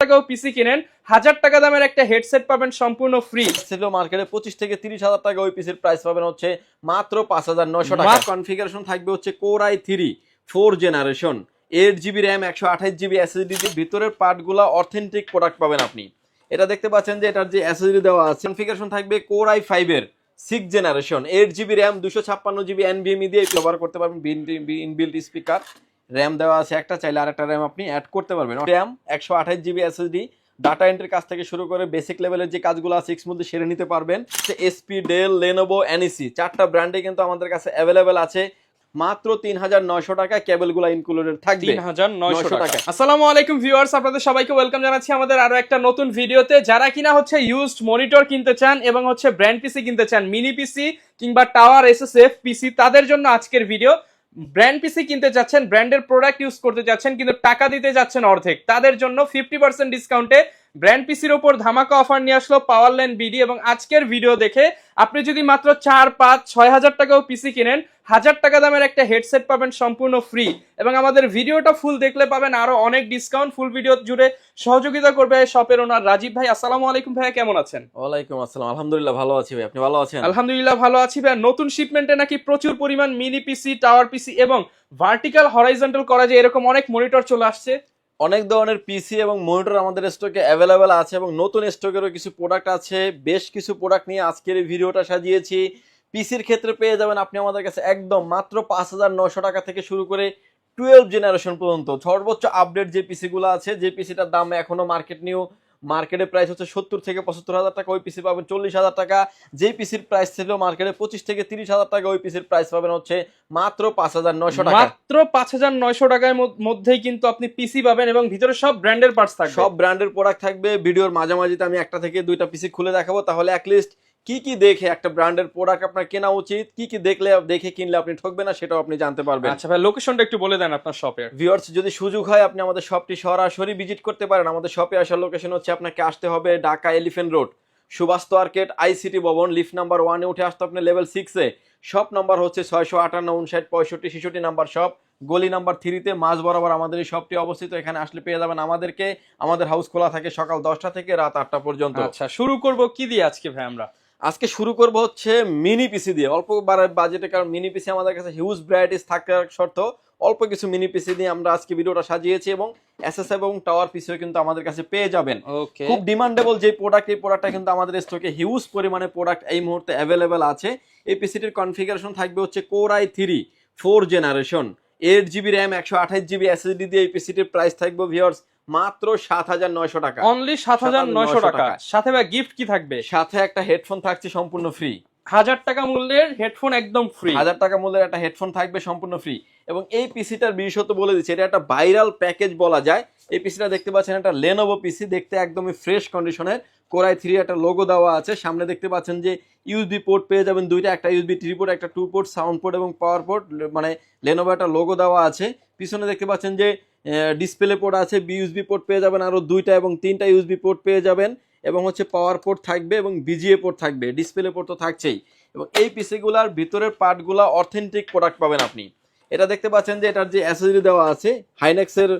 টাকাও পিসি কিনেন। হাজার টাকা দামের একটা হেডসেট পাবেন সম্পূর্ণ ফ্রি ছিল মার্কেটে পঁচিশ থেকে তিরিশ হাজার টাকা ওই পিসের প্রাইস পাবেন হচ্ছে মাত্র পাঁচ হাজার নয়শো টাকা। কনফিগারেশন থাকবে হচ্ছে core I three four generation eight GB RAM একশো আঠাশ জিবি এসএসডি ভিতরের পার্টগুলো অথেন্টিক প্রোডাক্ট পাবেন আপনি। এটা দেখতে পাচ্ছেন যে এটার যে এসএসডি দেওয়া আছে কনফিগারেশন থাকবে কোর আই ফাইভের six generation eight GB RAM দুশো ছাপ্পান্ন জিবি এনভিএমই দিয়ে ব্যবহার করতে পারবেন ইনবিল্ট স্পিকার র্যাম দেওয়া আছে একটা চাইলে আরেকটা র্যাম আপনি অ্যাড করতে পারবেন। র্যাম একশো আঠাশ জিবি এসএসডি ডাটা এন্ট্রির কাছ থেকে শুরু করে বেসিক লেভেলের যে কাজগুলো আছে সিক্স মধ্যে সেরে নিতে পারবেন। এসপি ডেল লেনোভো এনইসি চারটা ব্র্যান্ডে কিন্তু আমাদের কাছে অ্যাভেলেবেল আছে। মাত্র তিন হাজার নয়শো টাকা কেবলগুলো ইনক্লুডেড থাকবে। তিন হাজার নয়শো 900 টাকা। টাকা। আসসালামু আলাইকুম ভিউয়ার্স আপনাদের সবাইকে ওয়েলকাম জানাচ্ছি আমাদের আরও একটা নতুন ভিডিওতে যারা কিনা হচ্ছে ইউজড মনিটর কিনতে চান এবং হচ্ছে ব্র্যান্ড পিসি কিনতে চান মিনি পিসি কিংবা টাওয়ার এসএসএফ পিসি তাদের জন্য আজকের ভিডিও ব্র্যান্ড পিসি কিনতে যাচ্ছেন ব্র্যান্ডের প্রোডাক্ট ইউজ করতে যাচ্ছেন, কিন্তু টাকা দিতে যাচ্ছেন অর্ধেক। তাদের জন্য ফিফটি পার্সেন্ট ডিসকাউন্টে ব্র্যান্ড পিসির ওপর ধামাকা অফার নিয়ে আসলো পাওয়ার ল্যান্ড বিডি এবং আজকের ভিডিও দেখে আপনি যদি মাত্র চার, পাঁচ, ছয় হাজার টাকাও পিসি কিনেন হাজার টাকা দামের একটা হেডসেট পাবেন সম্পূর্ণ ফ্রি এবং আমাদের ভিডিওটা ফুল দেখলে পাবেন আরও অনেক ডিসকাউন্ট ফুল ভিডিও জুড়ে সহযোগিতা করবে শপের ওনার রাজীব ভাই। আসসালামু আলাইকুম ভাইয়া কেমন আছেন? ওয়ালাইকুম আসসালাম। আলহামদুলিল্লাহ ভালো আছি ভাই। আপনি ভালো আছেন? আলহামদুলিল্লাহ ভালো আছি ভাই নতুন শিপমেন্টে নাকি প্রচুর পরিমাণ মিনি পিসি টাওয়ার পিসি এবং ভার্টিক্যাল হরাইজন্টাল করা যায় এরকম অনেক মনিটর চলে আসছে। অনেক ধরনের পিসি এবং মনিটর আমাদের স্টকে অ্যাভেলেবেল আছে এবং নতুন স্টকেরও কিছু প্রোডাক্ট আছে। বেশ কিছু প্রোডাক্ট নিয়ে আজকের এই ভিডিওটা সাজিয়েছি। পিসির ক্ষেত্রে পেয়ে যাবেন আপনি আমাদের কাছে একদম মাত্র পাঁচ হাজার নশো টাকা থেকে শুরু করে টুয়েলভ জেনারেশন পর্যন্ত। সর্বোচ্চ আপডেট যে পিসিগুলো আছে যে পিসিটার দাম এখনও মার্কেট নিউ মার্কেটে প্রাইস হচ্ছে সত্তর থেকে পঁচাত্তর হাজার টাকা ওই পিসি পাবেন চল্লিশ হাজার টাকা। যেই পিসির প্রাইস ছিল মার্কেটে পঁচিশ থেকে তিরিশ হাজার টাকা ওই পিসির প্রাইস পাবেন হচ্ছে মাত্র পাঁচ হাজার নয়শো টাকা। মাত্র পাঁচ হাজার নয়শো টাকার মধ্যেই কিন্তু আপনি পিসি পাবেন এবং ভিতরে সব ব্র্যান্ডের পার্টস থাকবে। সব ব্র্যান্ডের প্রোডাক্ট থাকবে। ভিডিওর মাঝামাঝিতে আমি একটা থেকে দুইটা পিসি খুলে দেখাবো তাহলে অ্যাটলিস্ট কি কি দেখে একটা ব্র্যান্ডের প্রোডাক্ট আপনার কেনা উচিত কি কি দেখলে দেখে কিনলে আপনি ঠকবেন না সেটাও আপনি জানতে পারবেন। আচ্ছা ভাই লোকেশনটা একটু বলে দেন আপনার শপের ভিউয়ার্স যদি সুযোগ হয় আপনি আমাদের শপটি সরাসরি ভিজিট করতে পারেন। আমাদের শপে আসার লোকেশন হচ্ছে আপনাকে আসতে হবে Dhaka elephant road Subastu arcade ICT ভবন লিফট নাম্বার ওয়ানে উঠে আসতে আপনি লেভেল সিক্সে শপ নাম্বার হচ্ছে ছয়শো আটান্ন উনষাট পঁয়ষট্টি ছেষট্টি নাম্বার শপ গলি নাম্বার থ্রিতে মাঝ বরাবর আমাদের এই শপটি অবস্থিত। এখানে আসলে পেয়ে যাবেন আমাদেরকে। আমাদের হাউস খোলা থাকে সকাল দশটা থেকে রাত আটটা পর্যন্ত। আচ্ছা শুরু করব কি দিয়ে আজকে ভাই আমরা? আজকে শুরু করব হচ্ছে মিনি পিসি দিয়ে। অল্প বাজেটে কারণ মিনি পিসি আমাদের কাছে হিউজ ভ্যারাইটিস থাকার শর্ত। অল্প কিছু মিনি পিসি দিয়ে আমরা আজকে ভিডিওটা সাজিয়েছি এবং এসএস এবং টাওয়ার পিসিও কিন্তু আমাদের কাছে পেয়ে যাবেন। ওকে খুব ডিমান্ডেবল যে প্রোডাক্ট এই প্রোডাক্টটা কিন্তু আমাদের স্টকে হিউজ পরিমাণে প্রোডাক্ট এই মুহূর্তে অ্যাভেলেবেল আছে। এই পিসিটির কনফিগারেশন থাকবে হচ্ছে core I three four generation eight GB RAM একশো আঠাশ জিবি এসএসডি দিয়ে এই পিসিটির প্রাইস থাকবে ভিওর্স মাত্র সাত হাজার নয়শো টাকা। অনলি সাত হাজার নয়শো টাকা। সাথে ভাই গিফট কি থাকবে? সাথে একটা হেডফোন থাকছে সম্পূর্ণ ফ্রি হাজার টাকা মূল্যের হেডফোন একদম ফ্রি হাজার টাকা মূল্যের একটা হেডফোন থাকবে সম্পূর্ণ ফ্রি এবং এই পিসিটার বিশেষত বলে দিচ্ছি, এটা একটা ভাইরাল প্যাকেজ বলা যায়। এই পিসিটা দেখতে পাচ্ছেন, একটা লেনোভো পিসি দেখতে একদমই ফ্রেশ কন্ডিশনের কোরাই থ্রি একটা লোগো দেওয়া আছে। সামনে দেখতে পাচ্ছেন যে ইউএসবি পোর্ট পেয়ে যাবেন দুইটা, একটা ইউএসবি থ্রি পোর্ট একটা টু পোর্ট সাউন্ড পোর্ট এবং পাওয়ার পোর্ট মানে লেনোভো একটা লোগো দেওয়া আছে। পিছনে দেখতে পাচ্ছেন যে ডিসপ্লে পোর্ট আছে ইউএসবি পোর্ট পেয়ে যাবেন আরও দুইটা এবং তিনটা ইউএসবি পোর্ট পেয়ে যাবেন। এবং হচ্ছে পাওয়ার পোর্ট থাকবে এবং বিজিএ পোর্ট থাকবে ডিসপ্লে পোর্ট তো থাকছেই। এবং এই পিসিগুলার ভিতরের পার্টগুলা অথেন্টিক প্রোডাক্ট পাবেন আপনি। এটা দেখতে পাচ্ছেন যে এটার যে অ্যাসেসরি দেওয়া আছে হাইনেক্সের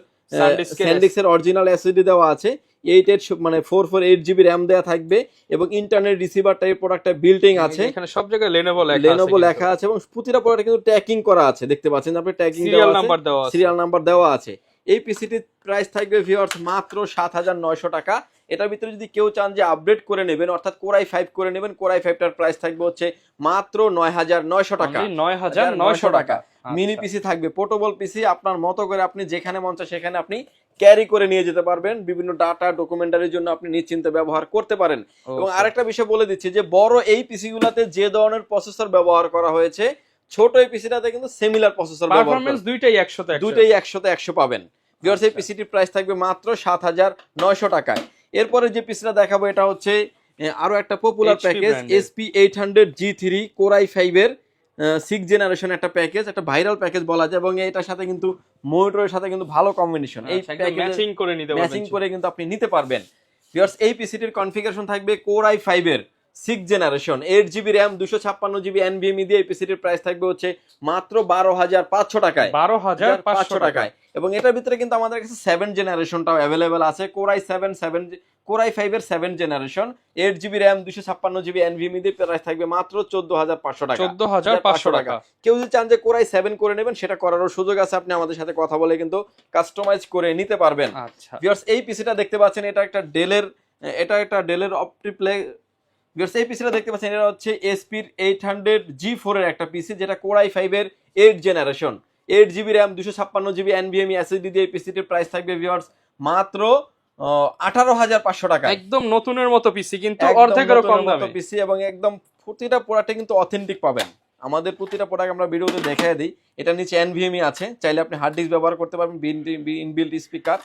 স্যান্ডিক্সের অরিজিনাল অ্যাসেসরি দেওয়া আছে এইট এইট মানে four four eight GB RAM দেওয়া থাকবে এবং ইন্টারনেট রিসিভার টাইপ প্রোডাক্টটা বিল্টিং আছে। এখানে সব জায়গায় লেনোভো লেখা লেনোভো লেখা আছে এবং প্রতিটা প্রোডাক্ট কিন্তু ট্যাকিং করা আছে। দেখতে পাচ্ছেন আপনি ট্যাকিং সিরিয়াল নাম্বার দেওয়া আছে। সিরিয়াল নাম্বার দেওয়া আছে। এই পিসিটির প্রাইস থাকবে ভিউয়ার্স মাত্র সাত হাজার নয়শো টাকা। এটার ভিতরে যদি কেউ চান যে আপডেট করে নেবেন অর্থাৎ কোরাই ফাইভ করে নেবেন কোরাই ফাইভটার প্রাইস থাকবে হচ্ছে মাত্র নয় হাজার নয়শো টাকা। নয় হাজার নয়শো টাকা। মিনি আচ্ছা। পিসি থাকবে পোর্টেবল পিসি আপনার মতো করে আপনি যেখানে মন চায় সেখানে আপনি ক্যারি করে নিয়ে যেতে পারবেন। বিভিন্ন ডাটা ডকুমেন্টারির জন্য আপনি নিশ্চিন্তে ব্যবহার করতে পারেন। এবং আরেকটা বিষয় বলে দিচ্ছি যে বড় এই পিসি গুলাতে যে ধরনের প্রসেসর ব্যবহার করা হয়েছে ছোট এই পিসিটাতে কিন্তু সিমিলার প্রসেসর পারফরম্যান্স দুইটাই একশোতে একশো। দুইটাই একশোতে একশো পাবেন। ভিউয়ার্স এই আচ্ছা। পিসিটির প্রাইস থাকবে মাত্র সাত হাজার নয়শো টাকায়। এরপরে যে পিসটা দেখাবো এটা হচ্ছে আরও একটা পপুলার প্যাকেজ এর। SP eight hundred G three core i ফাইভের সিক্স জেনারেশন একটা প্যাকেজ একটা ভাইরাল প্যাকেজ বলা যায় এবং এটার সাথে কিন্তু মনিটরের সাথে কিন্তু ভালো কম্বিনেশন এই আচ্ছা, প্যাকেজ ম্যাচিং করে নিতে ম্যাচিং করে কিন্তু আপনি নিতে পারবেন। ভিউয়ার্স এই পিসিটির কনফিগারেশন থাকবে কোর আই ফাইভের six generation eight GB RAM দুশো ছাপ্পান্ন জিবি এনভিএমই দিয়ে এই পিসিটির প্রাইস থাকবে হচ্ছে মাত্র বারো হাজার পাঁচশো টাকায়। বারো হাজার পাঁচশো টাকায়। এবং এটার ভিতরে কিন্তু আমাদের কাছে সেভেন জেনারেশনটাও অ্যাভেলেবেল আছে। Core i seven seven core i ফাইভের seven generation eight GB RAM দুশো ছাপ্পান্ন জিবি এনভিএমই দিয়ে প্রাইস থাকবে মাত্র চোদ্দ হাজার পাঁচশো টাকা। চোদ্দ হাজার পাঁচশো টাকা। কেউ যদি চান যে কোরাই সেভেন করে নেবেন সেটা করারও সুযোগ আছে। আপনি আমাদের সাথে কথা বলে কিন্তু কাস্টমাইজ করে নিতে পারবেন। আচ্ছা। এই পিসিটা দেখতে পাচ্ছেন এটা একটা ডেলের এটা একটা ডেলের অপটিপ্লে ভিউয়ার্স এই পিসিটা দেখতে পাচ্ছেন এটা হচ্ছে এসপির এইট হান্ড্রেড জি ফোরের একটা পিসি যেটা কোরাই ফাইভের eight generation eight GB RAM দুশো ছাপ্পান্ন জিবি এনভিএমই এসএসডি দিয়ে এই পিসিটির প্রাইস থাকবে ভিউয়ার্স মাত্র আঠারো হাজার পাঁচশো টাকা। একদম নতুনের মতো পিসি কিন্তু অর্ধেকেরও কম দামে। পিসি এবং একদম প্রতিটা প্রোডাক্টে কিন্তু অথেন্টিক পাবেন। আমাদের প্রতিটা প্রোডাক্ট আমরা ভিডিওতে দেখাই দিই। এটা নিচে এনভিএমই আছে। চাইলে আপনি হার্ড ডিস্ক ব্যবহার করতে পারবেন ইনবিল্ট স্পিকার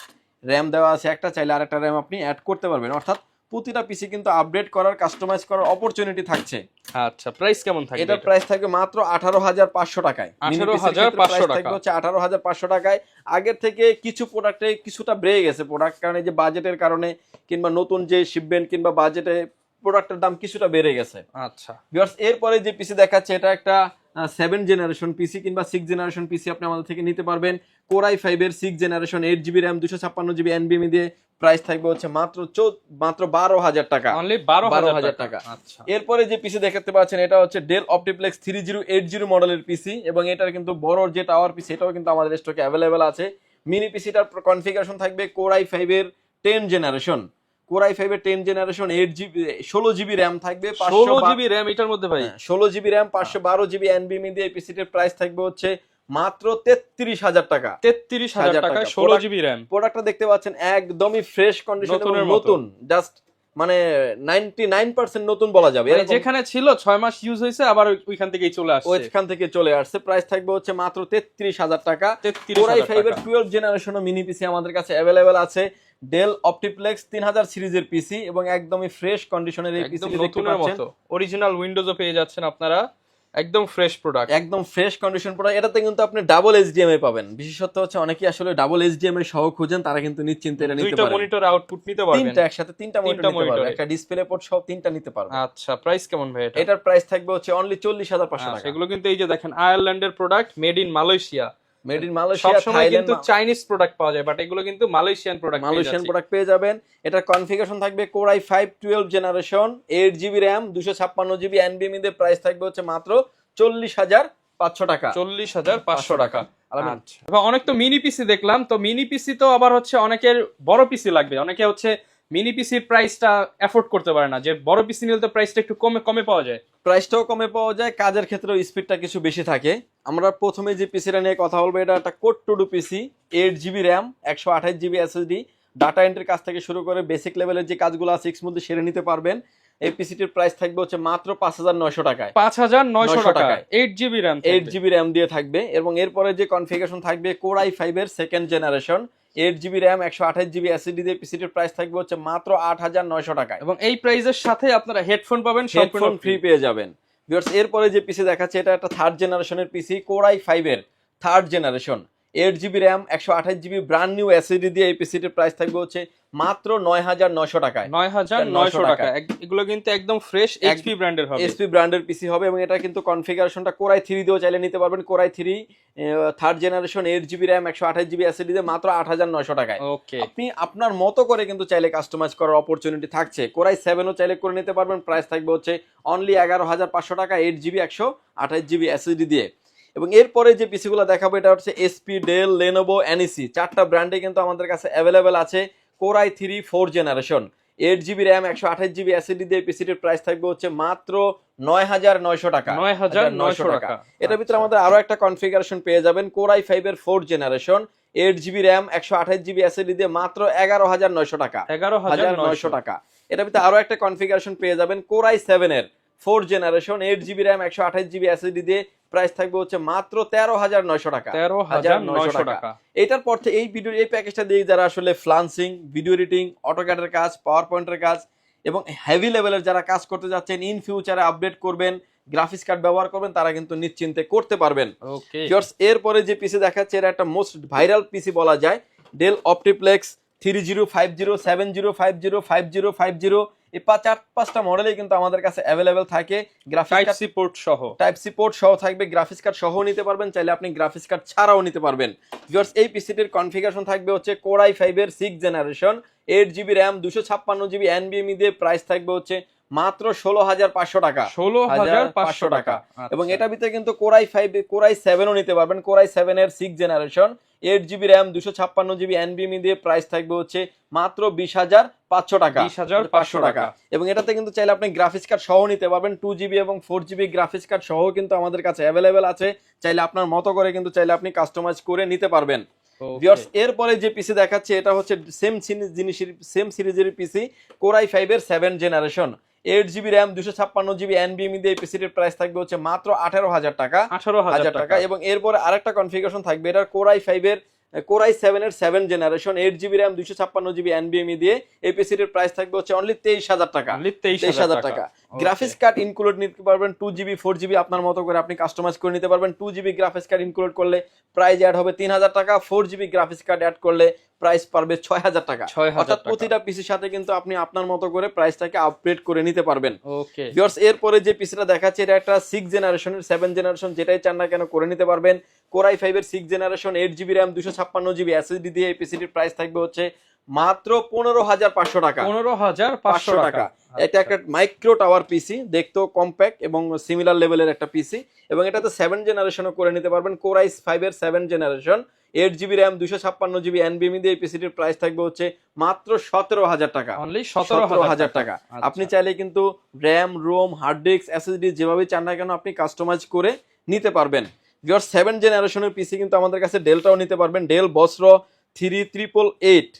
র্যাম দেওয়া আছে একটা চাইলে আরেকটা র্যাম আপনি অ্যাড করতে পারবেন। অর্থাৎ প্রতিটা পিসি কিন্তু আপডেট করার কাস্টমাইজ করার অপরচুনিটি থাকছে আচ্ছা প্রাইস কেমন থাকে এটা? প্রাইস থাকবে মাত্র আঠারো হাজার পাঁচশো টাকায় আঠারো হাজার র 18,500 টাকা। হচ্ছে আঠারো হাজার পাঁচশো টাকায় আগের থেকে কিছু প্রোডাক্টে কিছুটা বেড়ে গেছে প্রোডাক্ট কারণে যে বাজেটের কারণে কিংবা নতুন যে শিপমেন্ট কিংবা বাজেটে প্রোডাক্টের দাম কিছুটা বেড়ে গেছে। আচ্ছা। ভিউয়ার্স এরপরে যে পিসি দেখাচ্ছে এটা একটা সেভেন জেনারেশন পিসি কিংবা সিক্স জেনারেশন পিসি আপনি আমাদের থেকে নিতে পারবেন। কোরাই ফাইভের six generation eight GB RAM দুশো ছাপ্পান্ন জিবি এনবিএমি দিয়ে প্রাইস থাকবে হচ্ছে মাত্র মাত্র বারো হাজার টাকা। অনলি বারো 12,000 হাজার টাকা। টাকা। আচ্ছা। এরপরে যে পিসি দেখাতে পাচ্ছেন এটা হচ্ছে Dell OptiPlex three zero eight zero মডেলের পিসি এবং এটার কিন্তু বড় যে টাওয়ার পিসি এটাও কিন্তু আমাদের স্টকে অ্যাভেলেবেল আছে। মিনি পিসিটার কনফিগারেশন থাকবে কোরাই ফাইভের টেন জেনারেশন কোরাই ফাইভের টেন জেনারেশন এইট জিবি ষোলো জিবি র্যাম থাকবে ষোলো জিবি র্যাম এটার মধ্যে ভাই। ষোলো জিবি র্যাম পাঁচশো বারো জিবি এনবিএমি দিয়ে পিসিটির প্রাইস থাকবে হচ্ছে মাত্র তেত্রিশ হাজার টাকা। তেত্রিশ হাজার টাকা। ষোলো জিবি র্যাম প্রোডাক্টটা দেখতে পাচ্ছেন একদমই ফ্রেশ কন্ডিশন নতুন জাস্ট মানে নাইনটি নাইন পার্সেন্ট নতুন বলা যাবে। যেখানে ছিল ছয় মাস ইউজ হয়েছে আবার ওইখান থেকেই চলে আসছে। ওইখান থেকে চলে আসছে। প্রাইস থাকবে হচ্ছে মাত্র তেত্রিশ হাজার টাকা। তেত্রিশ ফাইভের টুয়েলভ জেনারেশন মিনি পিসি আমাদের কাছে অ্যাভেলেবেল আছে। ডেল অপটিপ্লেক্স তিন হাজার সিরিজের পিসি এবং একদমই ফ্রেশ কন্ডিশনের এই পিসি নতুনের মতো। অরিজিনাল উইন্ডোজও পেয়ে যাচ্ছেন আপনারা। একদম ফ্রেশ প্রোডাক্ট একদম ফ্রেশ কন্ডিশন প্রোডাক্ট এটাতে কিন্তু আপনি ডাবল এইচডিএমআই পাবেন। বিশেষত হচ্ছে অনেকেই আসলে ডাবল এইচডিএমআই সহ খোঁজেন তারা কিন্তু নিশ্চিন্তে এটা নিতে দুইটা পারেন। মনিটর আউটপুট নিতে পারবেন। তিনটা একসাথে তিনটা মনিটর নিতে পারবেন। একটা ডিসপ্লে পোর্ট সহ তিনটা নিতে পারবেন। আচ্ছা প্রাইস কেমন ভাই এটা? এটার প্রাইস থাকবে হচ্ছে অনলি চল্লিশ হাজার পাঁচশো আচ্ছা, টাকা। এগুলো কিন্তু এই যে দেখেন আয়ারল্যান্ডের product made in Malaysia made in Malaysia সবসময় কিন্তু চাইনিজ প্রোডাক্ট পাওয়া যায় বাট এগুলো কিন্তু মালয়েশিয়ান প্রোডাক্ট মালয়েশিয়ান প্রোডাক্ট পেয়ে যাবেন। এটার কনফিগারেশন থাকবে core i five twelve generation eight GB RAM দুশো ছাপ্পান্ন জিবি এনবিএমি দের প্রাইস থাকবে হচ্ছে মাত্র চল্লিশ হাজার পাঁচশো টাকা। চল্লিশ হাজার পাঁচশো টাকা। আচ্ছা। অনেক তো মিনি পিসি দেখলাম তো মিনি পিসি তো আবার হচ্ছে অনেকের বড় পিসি লাগবে। অনেকে হচ্ছে মিনি পিসির প্রাইসটা এফোর্ড করতে পারে না যে বড় পিসি নিলে তো প্রাইসটা একটু কমে কমে পাওয়া যায়। প্রাইসটাও কমে পাওয়া যায় কাজের ক্ষেত্রেও স্পিডটা কিছু বেশি থাকে। আমরা প্রথমে যে পিসিটা নিয়ে কথা বলব এটা একটা core two duo PC eight GB RAM একশো আঠাশ জিবি এসএসডি ডাটা এন্ট্রির কাজ থেকে শুরু করে বেসিক লেভেলের যে কাজগুলো আছে এক্স মধ্যে সেরে নিতে পারবেন। এই পিসিটির প্রাইস থাকবে হচ্ছে মাত্র পাঁচ হাজার নয়শো টাকায়। পাঁচ হাজার নয়শো টাকায়। Eight GB RAM eight GB RAM দিয়ে থাকবে এবং এরপরে যে কনফিগারেশন থাকবে কোরাই ফাইভের second generation eight GB RAM একশো আঠাশ জিবি এসএসডি দিয়ে পিসিটির প্রাইস থাকবে হচ্ছে মাত্র আট হাজার নয়শো টাকায়। এবং এই প্রাইসের সাথে আপনারা হেডফোন পাবেন হেডফোন ফ্রি পেয়ে যাবেন। ভিউয়ার্স এরপরে যে পিসি দেখাচ্ছে এটা একটা থার্ড জেনারেশনের পিসি কোরাই ফাইভের third generation eight GB RAM একশো আঠাশ জিবি ব্র্যান্ড নিউ এসএসডি দিয়ে এই পিসিটির প্রাইস থাকবে হচ্ছে মাত্র নয় হাজার নয়শো টাকায়। নয় হাজার 900 নয়শো টাকা এগুলো কিন্তু একদম ফ্রেশ এইচপি ব্র্যান্ডের হবে। এসপি ব্র্যান্ডের পিসি হবে এবং এটা কিন্তু কনফিগারেশনটা কোরাই থ্রি দিয়েও চাইলে নিতে পারবেন। Core i three third generation eight GB RAM একশো আঠাশ জিবি এসএসডি দিয়ে মাত্র আট হাজার নয়শো টাকায়। ওকে আপনি আপনার মতো করে কিন্তু চাইলে কাস্টমাইজ করার অপরচুনিটি থাকছে। কোরাই সেভেনও চাইলে করে নিতে পারবেন। প্রাইস থাকবে হচ্ছে অনলি এগারো হাজার পাঁচশো টাকা এইট জিবি একশো আঠাশ জিবি এসএসডি দিয়ে। এবং এরপরে যে পিসিগুলো দেখাবো এটা হচ্ছে এসপি ডেল লেনোভো এনইসি চারটা ব্র্যান্ডে কিন্তু আমাদের কাছে অ্যাভেলেবেল আছে। Core i three four generation eight GB RAM একশো আঠাশ জিবি এসএসডি দিয়ে পিসিটির প্রাইস থাকবে হচ্ছে মাত্র নয় হাজার নয়শো টাকা। নয় হাজার নয়শো টাকা। এটার ভিতরে আমাদের আরও একটা কনফিগারেশন পেয়ে যাবেন। কোরাই ফাইভের four generation eight GB RAM একশো আঠাশ জিবি এসএসডি দিয়ে মাত্র এগারো হাজার নয়শো টাকা। এগারো হাজার নয়শো। টাকা। এটার ভিতরে আরও একটা কনফিগারেশন পেয়ে যাবেন। কোরাই সেভেন এর। Four generation eight GB RAM একশো আঠাশ জিবি এসএসডি দিয়ে প্রাইস থাকবে হচ্ছে মাত্র তেরো হাজার নয়শো টাকা। তেরো হাজার নয়শো টাকা। এটার পর থেকে এই ভিডিও এই প্যাকেজটা দিয়ে যারা আসলে ফ্লান্সিং ভিডিও এডিটিং অটোক্যাডের কাজ পাওয়ার পয়েন্টের কাজ এবং হেভি লেভেলের যারা কাজ করতে যাচ্ছেন ইন ফিউচারে আপডেট করবেন গ্রাফিক্স কার্ড ব্যবহার করবেন তারা কিন্তু নিশ্চিন্তে করতে পারবেন। এরপরে যে পিসি দেখাচ্ছে এটা একটা মোস্ট ভাইরাল পিসি বলা যায় Dell OptiPlex three zero five zero seven zero five zero five zero five zero এই পাঁচ চার পাঁচটা মডেলই কিন্তু আমাদের কাছে অ্যাভেলেবেল থাকে। Graphics C port C port সহ। টাইপ সি পোর্ট সহ থাকবে। গ্রাফিক্স কার্ড সহ নিতে পারবেন। চাইলে আপনি গ্রাফিক্স কার্ড ছাড়াও নিতে পারবেন। ভিউয়ার্স এই পিসিটির কনফিগারেশন থাকবে হচ্ছে কোরাই ফাইভের six generation eight GB RAM দুশো ছাপ্পান্ন জিবি এনবিএমই দিয়ে প্রাইস থাকবে হচ্ছে মাত্র ষোলো হাজার পাঁচশো টাকা। ষোলো হাজার পাঁচশো টাকা। এবং আচ্ছা। এটার ভিতরে কিন্তু কোরাই ফাইভ কোরাই সেভেনও নিতে পারবেন। কোরাই সেভেন এর six generation eight GB RAM দুশো ছাপ্পান্ন জিবি এনবিএমই দিয়ে প্রাইস থাকবে হচ্ছে মাত্র বিশ হাজার পাঁচশো টাকা। বিশ হাজার পাঁচশো টাকা। এবং এটাতে কিন্তু চাইলে আপনি গ্রাফিক্স কার্ড সহ নিতে পারবেন। টু জিবি এবং ফোর জিবি গ্রাফিক্স কার্ড সহ কিন্তু আমাদের কাছে অ্যাভেলেবেল আছে। চাইলে আপনার মতো করে কিন্তু চাইলে আপনি কাস্টমাইজ করে নিতে পারবেন। ভিউয়ার্স এরপরে যে পিসি দেখাচ্ছে এটা হচ্ছে সেম সিরিজ জিনিসের সেম সিরিজের পিসি কোরাই ফাইভের seven generation eight GB RAM দুশো ছাপ্পান্ন জিবি এনবিএমি দিয়ে পিসিটির প্রাইস থাকবে হচ্ছে মাত্র আঠারো হাজার টাকা। আঠারো হাজার টাকা। এবং এরপরে আরেকটা কনফিগারেশন থাকবে এটার কোরাই ফাইভের কোরাই সেভেন এর seven generation eight GB RAM দুশো ছাপ্পান্ন জিবি এনবিএমি দিয়ে এই পিসিটির প্রাইস থাকবে হচ্ছে অনলি তেইশ হাজার টাকা। তেইশ হাজার টাকা। গ্রাফিক্স কার্ড ইনক্লুড নিতে পারবেন টু জিবি ফোর জিবি আপনার মতো করে আপনি কাস্টমাইজ করে নিতে পারবেন। Two GB graphics card include করলে প্রাইস অ্যাড হবে তিন হাজার টাকা four GB graphics card add করলে প্রাইস পারবে ছয় হাজার টাকা অর্থাৎ প্রতিটা পিসির সাথে কিন্তু আপনি আপনার মতো করে প্রাইসটাকে আপগ্রেড করে নিতে পারবেন। ওকে এরপরে যে পিসিটা দেখাচ্ছে এটা একটা সিক্স জেনারেশনের সেভেন জেনারেশন যেটাই চান না কেন করে নিতে পারবেন। কোরাই ফাইভের six generation eight GB RAM দুশো ছাপ্পান্ন জিবি এসএসডি দিয়ে এই পিসিটির প্রাইস থাকবে হচ্ছে মাত্র পনেরো হাজার পাঁচশো টাকা। পনেরো হাজার পাঁচশো টাকা। এটা একটা মাইক্রো টাওয়ার পিসি দেখতেও কম্প্যাক্ট এবং সিমিলার লেভেলের একটা পিসি এবং এটাতে সেভেন জেনারেশনও করে নিতে পারবেন। কোরাইস ফাইভের seven generation eight GB RAM দুশো ছাপ্পান্ন জিবি এনবিএমি দিয়ে এই পিসিটির প্রাইস থাকবে হচ্ছে মাত্র সতেরো হাজার টাকা। সতেরো হাজার টাকা। আচ্ছা। আপনি চাইলে কিন্তু RAM ROM hard disk SSD যেভাবে চান না কেন আপনি কাস্টমাইজ করে নিতে পারবেন। ভিওর সেভেন জেনারেশনের পিসি কিন্তু আমাদের কাছে ডেলটাও নিতে পারবেন। ডেল বস্র থ্রি ট্রিপল এইট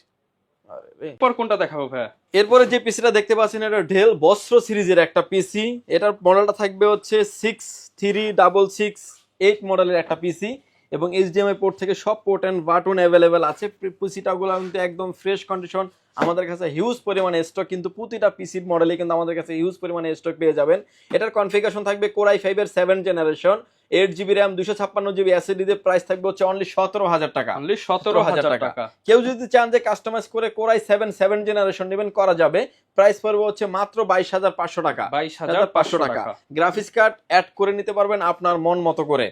এরপর কোনটা দেখাবো ভাইয়া? এরপরে যে পিসিটা দেখতে পাচ্ছেন এটা ঢেল বস্ত্র সিরিজের একটা পিসি। এটার মডেলটা থাকবে হচ্ছে six three double six eight মডেলের একটা পিসি এবং এইচডিএমআই পোর্ট থেকে সব পোর্ট অ্যান্ড বাটন অ্যাভেলেবেল আছে। পিসিটাগুলো কিন্তু একদম ফ্রেশ কন্ডিশন আমাদের কাছে হিউজ পরিমাণে স্টক কিন্তু প্রতিটা পিসির মডেলে কিন্তু আমাদের কাছে হিউজ পরিমাণে স্টক পেয়ে যাবেন। এটার কনফিগারেশন থাকবে কোরাই ফাইভের seven generation eight GB RAM দুশো ছাপ্পান্ন জিবি এসএসডি দিয়ে প্রাইস থাকবে হচ্ছে অনলি সতেরো হাজার টাকা। অনলি সতেরো হাজার টাকা। কেউ যদি চান যে কাস্টমাইজ করে কোরাই সেভেন সেভেন জেনারেশন নেবেন করা যাবে। প্রাইস পড়বে হচ্ছে মাত্র বাইশ হাজার পাঁচশো টাকা। বাইশ হাজার পাঁচশো টাকা। গ্রাফিক্স কার্ড অ্যাড করে নিতে পারবেন আপনার মন মতো করে.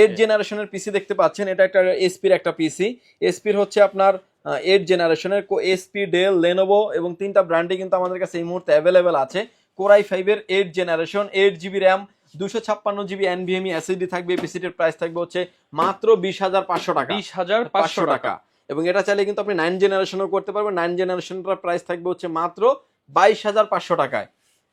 এইট জেনারেশনের পিসি দেখতে পাচ্ছেন এটা একটা এসপির একটা পিসি এসপির হচ্ছে আপনার এইট জেনারেশনের এসপি ডেল লেনোভো এবং তিনটা ব্র্যান্ডে কিন্তু আমাদের কাছে এই মুহূর্তে অ্যাভেলেবেল আছে। কোরাই ফাইভের eight generation eight GB RAM দুশো ছাপ্পান্ন জিবি এনভিএমই এসএসডি থাকবে পিসিটির প্রাইস থাকবে হচ্ছে মাত্র বিশ হাজার পাঁচশো টাকা। বিশ হাজার পাঁচশো টাকা। এবং এটা চাইলে কিন্তু আপনি নাইন জেনারেশনও করতে পারবেন। নাইন জেনারেশনটার প্রাইস থাকবে হচ্ছে মাত্র বাইশ হাজার পাঁচশো টাকায়।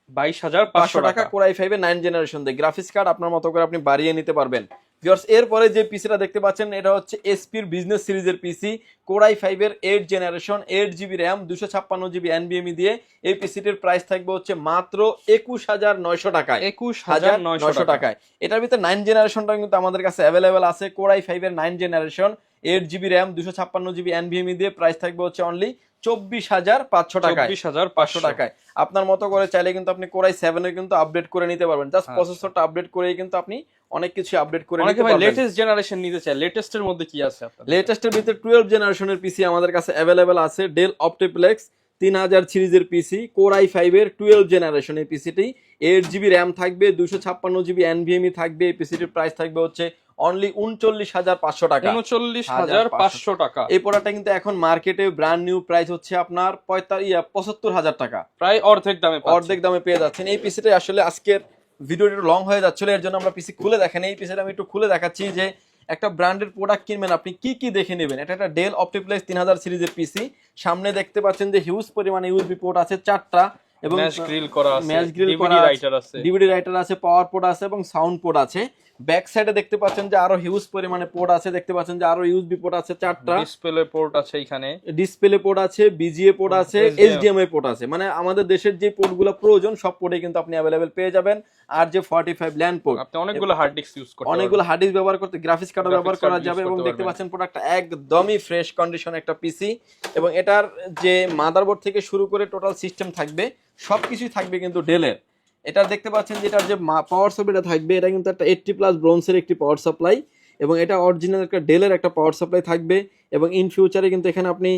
বাইশ হাজার পাঁচশো টাকা কোরাই ফাইভে নাইন জেনারেশন দিয়ে গ্রাফিক্স কার্ড আপনার মতো করে আপনি বাড়িয়ে নিতে পারবেন। ভিউয়ার্স এরপরে যে পিসিটা দেখতে পাচ্ছেন এটা হচ্ছে এসপির বিজনেস সিরিজের পিসি কোরাই ফাইভের eight generation eight GB RAM দুশো ছাপ্পান্ন জিবি এনবিএমই দিয়ে এই পিসিটির প্রাইস থাকবে হচ্ছে মাত্র একুশ হাজার নয়শো টাকায়। একুশ হাজার নয়শো নয়শো টাকায়। এটার ভিতরে নাইন জেনারেশনটা কিন্তু আমাদের কাছে অ্যাভেলেবেল আছে। কোরাই ফাইভের nine generation eight GB RAM দুশো ছাপ্পান্ন জিবি এনভিএমই দিয়ে প্রাইস থাকবে হচ্ছে অনলি চব্বিশ হাজার পাঁচশো টাকা চব্বিশ হাজার পাঁচশো। টাকায়। আপনার মতো করে চাইলে কিন্তু আপনি কোরাই সেভেনে কিন্তু আপডেট করে নিতে পারবেন। জাস্ট। প্রসেসরটা আপডেট করেই কিন্তু আপনি অনেক কিছু আপডেট করে নিতে পারবেন। লেটেস্ট জেনারেশন নিতে চায়। লেটেস্টের মধ্যে কি আছে আপনার লেটেস্টের ভিতরে টুয়েলভ জেনারেশনের পিসি আমাদের কাছে অ্যাভেলেবেল আছে। ডেল অপটিপ্লেক্স তিন হাজার সিরিজের পিসি কোর আই ফাইভের টুয়েলভ জেনারেশনের পিসিটি এইট জিবি র্যাম থাকবে দুশো ছাপ্পান্ন জিবি এনভিএমই থাকবে এই পিসিটির প্রাইস থাকবে হচ্ছে অনলি উনচল্লিশ হাজার পাঁচশো টাকা। উনচল্লিশ হাজার পাঁচশো টাকা। এই প্রোডাক্টটা কিন্তু এখন মার্কেটে ব্র্যান্ড নিউ প্রাইস হচ্ছে আপনার পঁয়তাল্লিশ পঁচাত্তর হাজার টাকা। প্রায় অর্ধেক দামে অর্ধেক দামে পেয়ে যাচ্ছেন। এই পিসিটা আসলে আজকের ভিডিওটা একটু লং হয়ে যাচ্ছিল এর জন্য আমরা পিসি খুলে দেখেন এই পিসিটা আমি একটু খুলে দেখাচ্ছি যে একটা ব্র্যান্ডের প্রোডাক্ট কিনবেন আপনি কি কি দেখে নেবেন? এটা একটা ডেল অপটিপ্লেক্স তিন হাজার সিরিজের পিসি সামনে দেখতে পাচ্ছেন যে হিউজ পরিমাণে ইউএসবি পোর্ট আছে চারটা এবং ম্যাচ গ্রিল করা আছে গ্রিল করা আছে ডিভিডি রাইটার আছে পাওয়ার পোর্ট আছে এবং সাউন্ড পোর্ট আছে। ব্যাক সাইডে দেখতে পাচ্ছেন যে আরও হিউজ পরিমাণে পোর্ট আছে দেখতে পাচ্ছেন যে আরও ইউএসবি পোর্ট আছে চারটা। ডিসপ্লে পোর্ট আছে এখানে ডিসপ্লে পোর্ট আছে বিজিএ পোর্ট আছে এইচডিএমআই পোর্ট আছে। মানে আমাদের দেশের যে পোর্টগুলো প্রয়োজন সব পোর্টে কিন্তু আপনি অ্যাভেলেবেল পেয়ে যাবেন। আর যে ফর্টি ফাইভ ল্যান্ড পোর্ট আপনি অনেকগুলো হার্ড ডিস্ক ইউজ করতে অনেকগুলো হার্ড ডিস্ক ব্যবহার করতে গ্রাফিক্স কার্ডও ব্যবহার করা যাবে এবং দেখতে। পাচ্ছেন প্রোডাক্টটা একদমই ফ্রেশ কন্ডিশন একটা পিসি এবং এটার যে মাদারবোর্ড থেকে শুরু করে টোটাল সিস্টেম থাকবে সবকিছুই থাকবে কিন্তু ডেলের এটা দেখতে পাচ্ছেন যে এটার যে পাওয়ার সাপ্লাইটা থাকবে, এটা কিন্তু একটা এইটটি প্লাস ব্রোন্সের একটি পাওয়ার সাপ্লাই এবং এটা অরিজিনাল একটা ডেলের একটা পাওয়ার সাপ্লাই থাকবে। এবং ইন ফিউচারে কিন্তু এখানে আপনি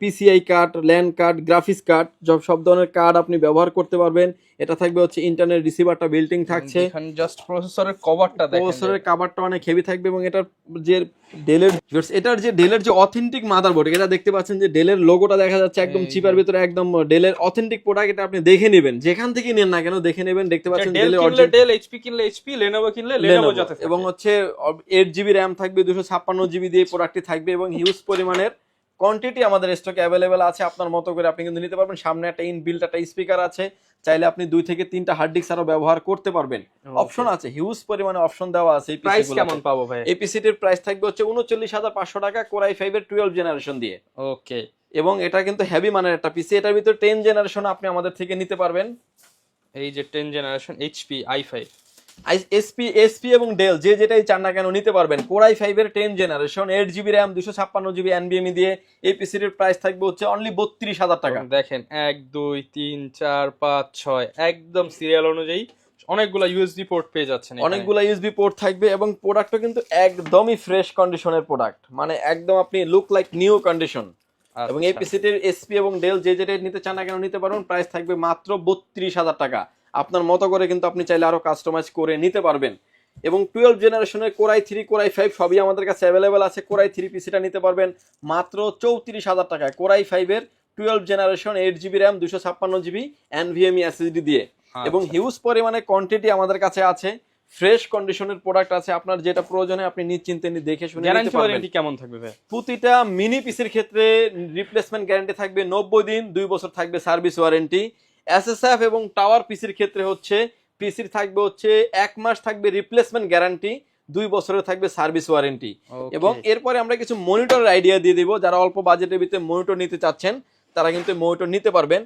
PCI card LAN card graphics card সব সব ধরনের কার্ড আপনি ব্যবহার করতে পারবেন। এটা থাকবে হচ্ছে ইন্টারনেট রিসিভারটা বিল্টিং থাকছে। এখানে জাস্ট প্রসেসরের কভারটা দেখেন প্রসেসরের কাভারটা অনেক হেভি থাকবে এবং এটার যে ডেলের এটার যে ডেলের যে অথেন্টিক মাদারবোর্ড এটা দেখতে পাচ্ছেন যে ডেলের লোগোটা দেখা যাচ্ছে একদম চিপার ভিতরে একদম ডেলের অথেন্টিক প্রোডাক্ট এটা আপনি দেখে নেবেন। যেখান থেকে নেন না কেন দেখে নেবেন দেখতে পাচ্ছেন ডেল ডেলের কিনলে অরিজিনাল ডেল এইচপি কিনলে এইচপি লেনোভো কিনলে লেনোভো যাতে এবং হচ্ছে এইট জিবি র্যাম থাকবে দুশো ছাপ্পান্ন জিবি দিয়ে প্রোডাক্টটি থাকবে এবং হিউজ পরিমাণের কোয়ান্টিটি আমাদের স্টকে অ্যাভেলেবেল আছে। আপনার মতো করে আপনি কিন্তু নিতে পারবেন। সামনে একটা ইনবিল্ট একটা স্পিকার আছে। চাইলে আপনি দুই থেকে তিনটা হার্ড ডিস্ক আরও ব্যবহার করতে পারবেন। অপশন আছে। হিউজ পরিমাণে অপশন দেওয়া আছে এই প্রাইস কেমন পাবো ভাই? এই পিসিটির প্রাইস থাকবে হচ্ছে উনচল্লিশ হাজার পাঁচশো টাকা কোরাই ফাইভের টুয়েলভ জেনারেশন দিয়ে। ওকে এবং এটা কিন্তু হেভি মানের একটা পিসি এটার ভিতরে টেন জেনারেশন আপনি আমাদের থেকে নিতে পারবেন। এই যে 10 generation HP i5 SP SP এবং ডেল যে যেটাই চান না কেন নিতে পারবেন। কোরাই ফাইভের ten generation eight GB RAM দুশো ছাপ্পান্ন জিবি এনবিএমই দিয়ে এই পিসিটির প্রাইস থাকবে হচ্ছে অনলি বত্রিশ হাজার টাকা। দেখেন এক দুই তিন চার পাঁচ ছয় একদম সিরিয়াল অনুযায়ী অনেকগুলো ইউএসবি পোর্ট পেয়ে যাচ্ছেন। অনেকগুলো ইউএসবি পোর্ট থাকবে এবং প্রোডাক্টও কিন্তু একদমই ফ্রেশ কন্ডিশনের প্রোডাক্ট মানে একদম আপনি লুক লাইক নিউ কন্ডিশন এবং এই। পিসিটির এসপি এবং ডেল যে যেটা নিতে চান না কেন নিতে পারবেন প্রাইস থাকবে মাত্র বত্রিশ হাজার টাকা। আপনার মতো করে কিন্তু আপনি চাইলে আরও কাস্টমাইজ করে নিতে পারবেন। এবং টুয়েলভ জেনারেশনের কোরাই থ্রি কোরাই ফাইভ সবই আমাদের কাছে অ্যাভেলেবেল আছে। কোরাই থ্রি পিসিটা নিতে পারবেন মাত্র চৌত্রিশ হাজার টাকায়। কোরাই ফাইভের twelve generation eight GB RAM দুশো ছাপ্পান্ন জিবি এনভিএমই এসএসডি দিয়ে। এবং আচ্ছা। হিউজ পরিমাণে কোয়ান্টিটি আমাদের কাছে আছে। ফ্রেশ কন্ডিশনের প্রোডাক্ট আছে। আপনার যেটা প্রয়োজনে আপনি নিশ্চিন্তে নি- দেখে শুনে গ্যারান্টি ওয়ারেন্টি কেমন থাকবে ভাই? প্রতিটা মিনি পিসির ক্ষেত্রে রিপ্লেসমেন্ট গ্যারান্টি থাকবে নব্বই দিন দুই বছর থাকবে সার্ভিস ওয়ারেন্টি এসএসএফ এবং টাওয়ার পিসির ক্ষেত্রে হচ্ছে পিসির থাকবে হচ্ছে এক মাস থাকবে রিপ্লেসমেন্ট গ্যারান্টি দুই বছরের থাকবে সার্ভিস ওয়ারেন্টি এবং এরপরে আমরা কিছু মনিটরের আইডিয়া দিয়ে দিব যারা অল্প বাজেটের ভিতরে মনিটর নিতে চাচ্ছেন তারা কিন্তু মনিটর নিতে পারবেন।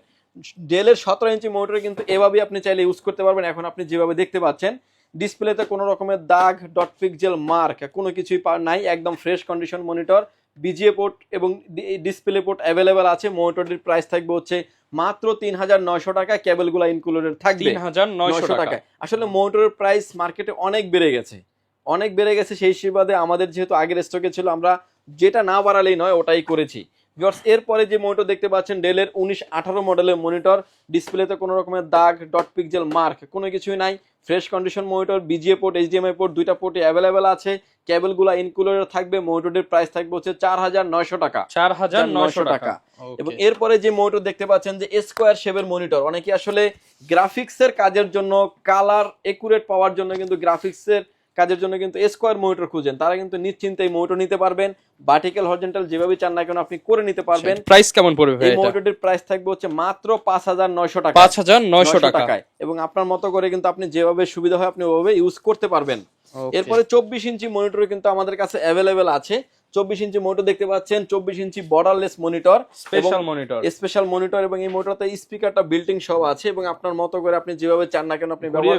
ডেলের সতেরো ইঞ্চি মনিটর কিন্তু এভাবে আপনি চাইলে ইউজ করতে পারবেন এখন আপনি যেভাবে দেখতে পাচ্ছেন ডিসপ্লেতে কোনো রকমের দাগ ডট পিক্সেল মার্ক কোনো কিছুই পা- নাই একদম fresh condition monitor VGA port এবং ডিসপ্লে পোর্ট অ্যাভেলেবেল আছে। মনিটরটির প্রাইস থাকবে হচ্ছে মাত্র তিন হাজার নয়শো টাকা। কেবলগুলো ইনক্লুডেড থাকবে। তিন হাজার নয়শো টাকা। টাকায়। আসলে মনিটরের প্রাইস মার্কেটে অনেক বেড়ে গেছে। অনেক বেড়ে গেছে সেই হিসেবে আমাদের যেহেতু আগের স্টকে ছিল আমরা যেটা না বাড়ালেই নয় ওটাই করেছি। এরপরে যে মনিটর দেখতে পাচ্ছেন ডেলের উনিশ আঠারো মডেলের মনিটর ডিসপ্লেতে কোনো রকমের দাগ ডট পিক্সেল মার্ক কোনো কিছুই নাই। Fresh condition monitor VGA port HDMI port দুইটা পোর্টে অ্যাভেলেবেল আছে। কেবলগুলো ইনক্লুডেড থাকবে মনিটরের প্রাইস থাকবে হচ্ছে চার হাজার নয়শো টাকা। চার হাজার নয়শো টাকা। এবং এরপরে যে মনিটর দেখতে পাচ্ছেন যে স্কোয়ার শেপের মনিটর অনেকে আসলে গ্রাফিক্সের কাজের জন্য কালার একুরেট পাওয়ার জন্য কিন্তু গ্রাফিক্সের কাজের জন্য কিন্তু স্কোয়ার মনিটর খুঁজেন। তারা কিন্তু নিশ্চিন্তে এই মনিটর নিতে পারবেন। ভার্টিক্যাল হরিজন্টাল যেভাবে চান না কেন আপনি করে নিতে পারবেন। প্রাইস কেমন পড়বে ভাই এই মনিটরটির প্রাইস থাকবে হচ্ছে মাত্র পাঁচ হাজার নয়শো টাকা। পাঁচ হাজার নয়শো টাকা। টাকায়। এবং আপনার মতো করে কিন্তু আপনি যেভাবে সুবিধা হয় আপনি ওভাবে ইউজ করতে পারবেন. এরপরে চব্বিশ ইঞ্চি মনিটর কিন্তু আমাদের কাছে অ্যাভেলেবেল আছে। চব্বিশ ইঞ্চি মনিটর দেখতে পাচ্ছেন চব্বিশ ইঞ্চি borderless monitor special monitor special monitor এবং এই মনিটরতে স্পিকারটা বিল্টিং সব আছে এবং আপনার মতো করে আপনি যেভাবে চান না কেন আপনি ব্যবহার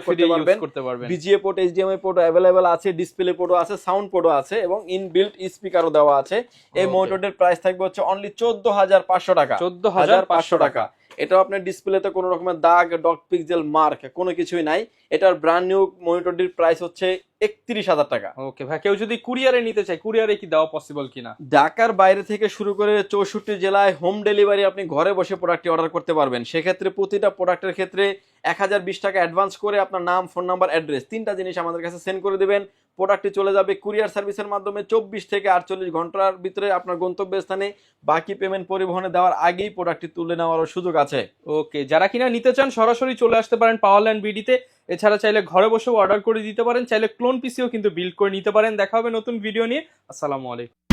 করতে পারবেন। VGA port HDMI port available আছে ডিসপ্লে পোর্টও আছে সাউন্ড পোর্টও আছে এবং ইন ইনবিল্ট স্পিকারও দেওয়া আছে। এই. মনিটরের প্রাইস থাকবে হচ্ছে অনলি চোদ্দ হাজার পাঁচশো টাকা। চোদ্দ হাজার পাঁচশো টাকা। এটাও আপনার ডিসপ্লেতে কোনো রকমের দাগ ডট পিক্সেল মার্ক কোনো কিছুই নাই। এটার ব্র্যান্ড নিউ মনিটরটির প্রাইস হচ্ছে একত্রিশ হাজার টাকা। ওকে ভাই কেউ যদি কুরিয়ারে নিতে চায় কুরিয়ারে কি দেওয়া পসিবল কিনা? ঢাকার বাইরে থেকে শুরু করে চৌষট্টি জেলায় হোম ডেলিভারি আপনি ঘরে বসে প্রোডাক্টটি অর্ডার করতে পারবেন। সেক্ষেত্রে প্রতিটা প্রোডাক্টের ক্ষেত্রে এক হাজার বিশ টাকা অ্যাডভান্স করে আপনার নাম ফোন নাম্বার অ্যাড্রেস তিনটা জিনিস আমাদের কাছে সেন্ড করে দেবেন। প্রোডাক্টটি চলে যাবে কুরিয়ার সার্ভিসের মাধ্যমে চব্বিশ থেকে আটচল্লিশ ঘণ্টার ভিতরে আপনার গন্তব্যস্থানে। বাকি পেমেন্ট পরিবহনে দেওয়ার আগেই প্রোডাক্টটি তুলে নেওয়ারও সুযোগ আছে। ওকে যারা কিনা নিতে চান সরাসরি চলে আসতে পারেন পাওয়ারল্যান্ড বিডিতে এছাড়া চাইলে ঘরে বসেও অর্ডার করে দিতে পারেন, চাইলে ক্লোন পিসিও কিন্তু বিল্ড করে নিতে পারেন। দেখা হবে নতুন ভিডিও নিয়ে। আসসালামু আলাইকুম।